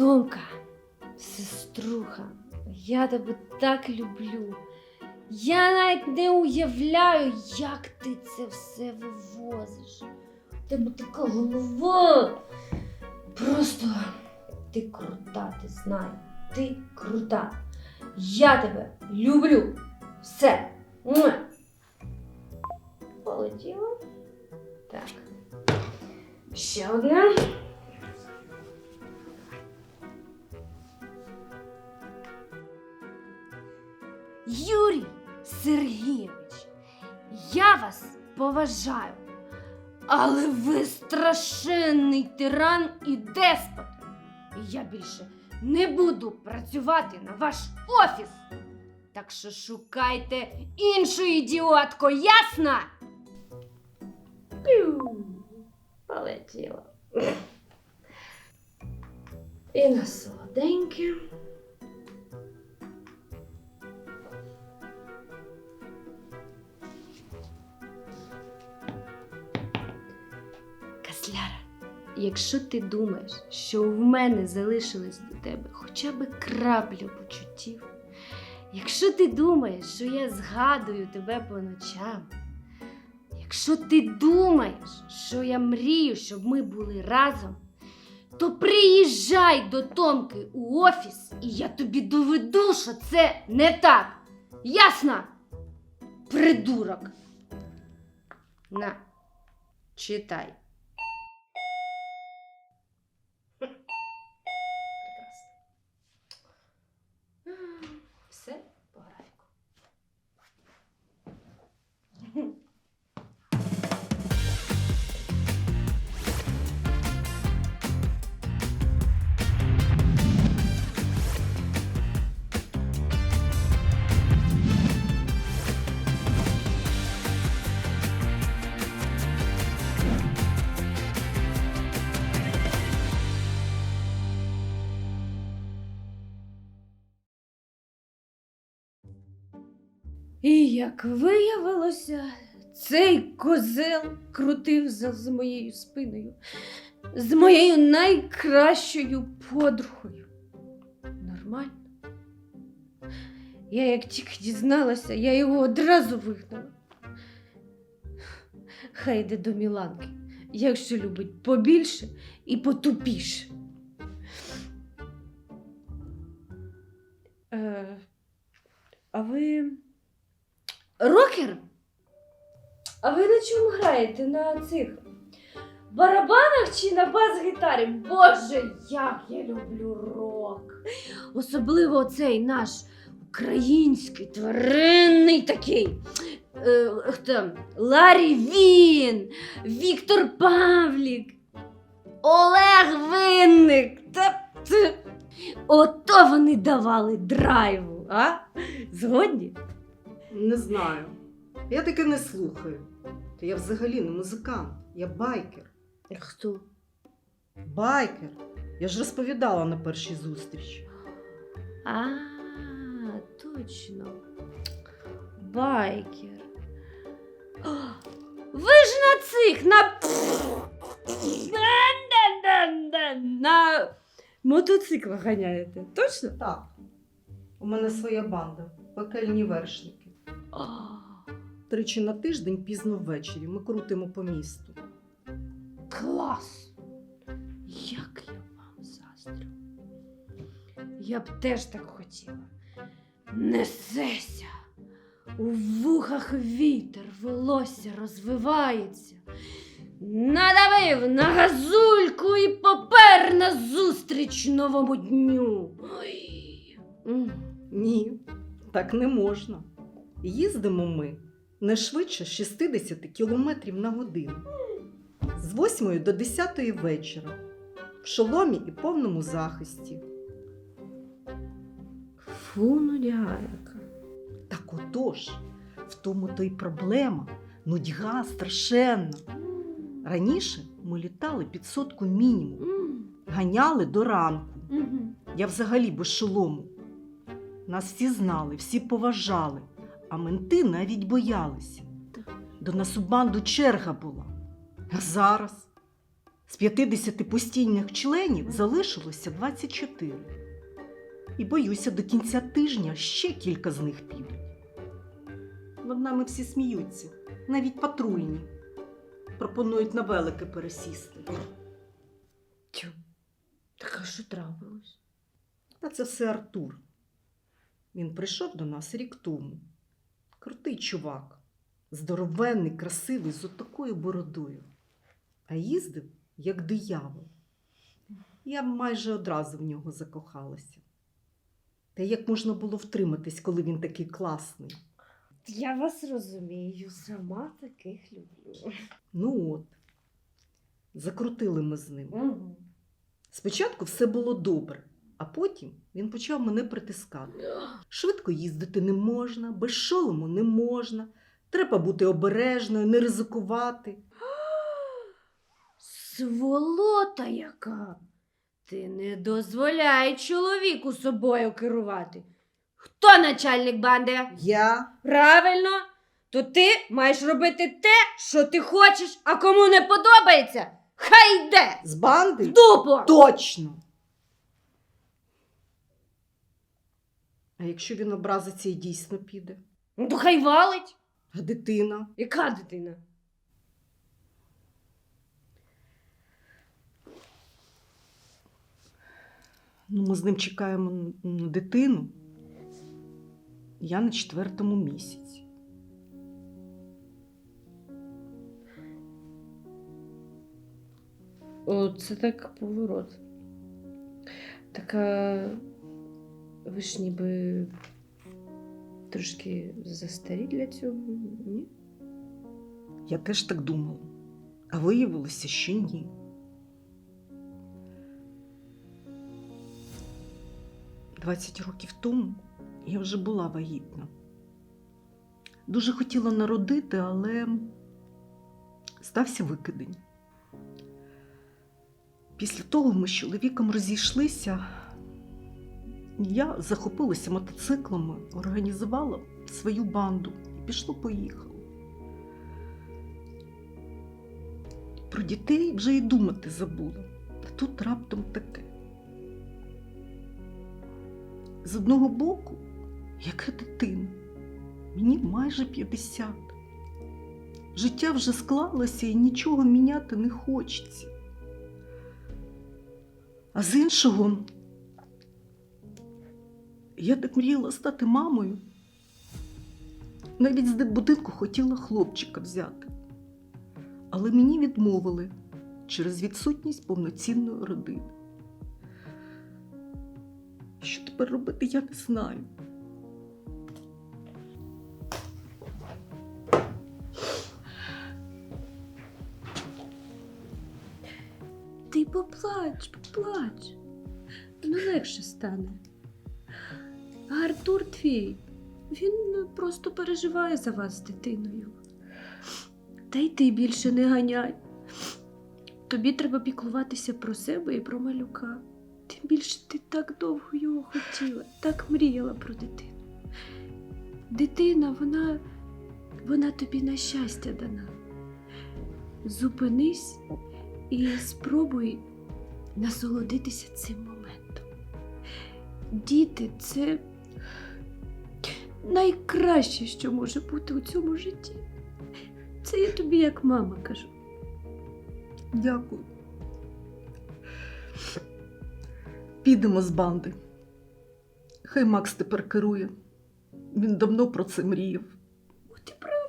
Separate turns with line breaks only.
Томка, сеструха, я тебе так люблю. Я навіть не уявляю, як ти це все вивозиш. У тебе така голова. Просто ти крута, ти знай. Ти крута. Я тебе люблю. Все. Полетіло. Так. Ще одне. Поважаю, але ви страшенний тиран і деспот. І я більше не буду працювати на ваш офіс. Так що шукайте іншу ідіотку, ясно? Полетіло. І на солоденьке. Якщо ти думаєш, що в мене залишилось до тебе хоча б крапля почуттів, якщо ти думаєш, що я згадую тебе по ночам, якщо ти думаєш, що я мрію, щоб ми були разом, то приїжджай до Томки у офіс, і я тобі доведу, що це не так. Ясно? Придурок. На, читай. І як виявилося, цей козел крутив за моєю спиною, з моєю найкращою подругою. Нормально. Я як тільки дізналася, я його одразу вигнала. Хай йде до Міланки, якщо любить побільше і потупіше. Рокер? А ви на чому граєте? На цих барабанах чи на бас-гітарі? Боже, як я люблю рок! Особливо цей наш український тваринний такий. Е, хто? Ларі Він, Віктор Павлік, Олег Винник. Та, та. Ото вони давали драйву, а? Згодні?
Не знаю. Я таке не слухаю. Та я взагалі не музикант, я байкер.
Хто?
Байкер. Я ж розповідала на першій зустрічі.
А, точно. Байкер. О, Ви ж на цих на. На мотоциклах ганяєте, точно?
Так. У мене своя банда, пекельні вершники. Тричі на тиждень пізно ввечері ми крутимо по місту.
клас! Як я вам заздрю. Я б теж так хотіла. Несеся. У вухах вітер, волосся розвивається. Надавив на газульку і попер на зустріч новому дню. Ой.
Ні, так не можна. Їздимо ми не швидше 60 км на годину. З 8 до 10 вечора. В шоломі і повному захисті.
Фу, нудяйка.
Так отож, в тому то й проблема. Нудьга страшенна. Раніше ми літали під сотку мінімум, ганяли до ранку. Я взагалі без шолому. Нас всі знали, всі поважали, а менти навіть боялися. До нас у банду черга була. А зараз З 50 постійних членів залишилося 24. І боюся, до кінця тижня ще кілька з них підуть. Над нами всі сміються, навіть патрульні. Пропонують на велики пересісти.
Тю. Так а що трапилось?
Та це все Артур. Він прийшов до нас рік тому. Крутий чувак, здоровенний, красивий, з отакою бородою. А їздив, як диявол. Я майже одразу в нього закохалася. Та як можна було втриматись, коли він такий класний?
Я вас розумію, сама таких люблю.
Ну от, закрутили ми з ним.
Угу.
Спочатку все було добре, а потім він почав мене притискати. Швидко їздити не можна, без шолому не можна. Треба бути обережною, не ризикувати.
Сволота яка! Ти не дозволяй чоловіку собою керувати. Хто начальник банди?
Я
Правильно, то ти маєш робити те, що ти хочеш, а кому не подобається, хай йде
з
в
банди?
дупу.
Точно. А якщо він образиться і дійсно піде?
Ну, то хай валить.
А дитина?
Яка дитина?
Ну, ми з ним чекаємо на дитину. Я на четвертому місяці.
О, це так поворот. Так а ви ж ніби трошки застарі для цього, ні?
Я теж так думала, а виявилося, що ні. Двадцять років тому я вже була вагітна. Дуже хотіла народити, але стався викидень. Після того ми з чоловіком розійшлися. Я захопилася мотоциклами, організувала свою банду і пішло-поїхало. Про дітей вже й думати забула. А тут раптом таке. З одного боку, яка дитина, мені майже 50. Життя вже склалося і нічого міняти не хочеться. А з іншого, я так мріяла стати мамою. Навіть з дитбудинку хотіла хлопчика взяти але мені відмовили через відсутність повноцінної родини. Що тепер робити, я не знаю.
Ти поплач, поплач. Ну легше стане. Артур твій, він просто переживає за вас з дитиною. Та й ти більше не ганяй. Тобі треба піклуватися про себе і про малюка. Тим більше ти так довго його хотіла, так мріяла про дитину. Дитина, вона, вона тобі на щастя дана. Зупинись і спробуй насолодитися цим моментом. Діти це найкраще, що може бути у цьому житті. Це я тобі як мама кажу.
Дякую. Підемо з банди. Хай Макс тепер керує. Він давно про це мріяв.
От і правильно.